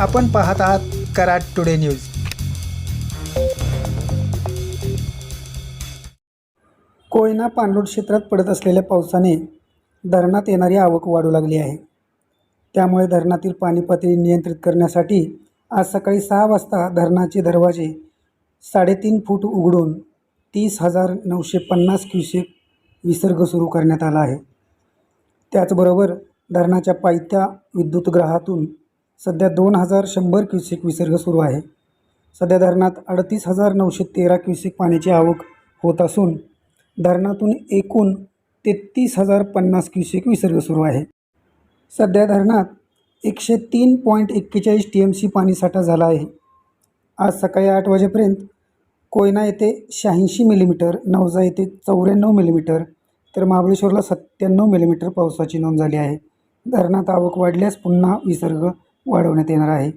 आपण पाहत आहात कराड टुडे न्यूज. कोयना पाणलोट क्षेत्रात पडत असलेल्या पावसाने धरणात येणारी आवक वाढू लागली आहे. त्यामुळे धरणातील पाणी पातळी नियंत्रित करण्यासाठी आज सकाळी सहा वाजता धरणाचे दरवाजे साडेतीन फूट उघडून तीस हजार नऊशे पन्नास क्युसेक विसर्ग सुरू करण्यात आला आहे. त्याचबरोबर धरणाच्या पायथ्या विद्युतग्रहातून सध्या दोन हजार शंभर क्युसेक विसर्ग सुरू आहे. सध्या धरणात अडतीस हजार नऊशे तेरा क्युसेक पाण्याची आवक होत असून धरणातून एकूण तेहतीस हजार पन्नास क्युसेक विसर्ग सुरू आहे. सध्या धरणात एकशे तीन पॉईंट एक्केचाळीस टी एम सी पाणीसाठा झाला आहे. आज सकाळी आठ वाजेपर्यंत कोयना येथे शहाऐंशी मिलीमीटर नवजा येथे चौऱ्याण्णव मिलीमीटर तर महाबळेश्वरला सत्त्याण्णव मिलीमीटर पावसाची नोंद झाली आहे. धरणात आवक वाढल्यास पुन्हा विसर्ग वाढवण्यात येणार आहे.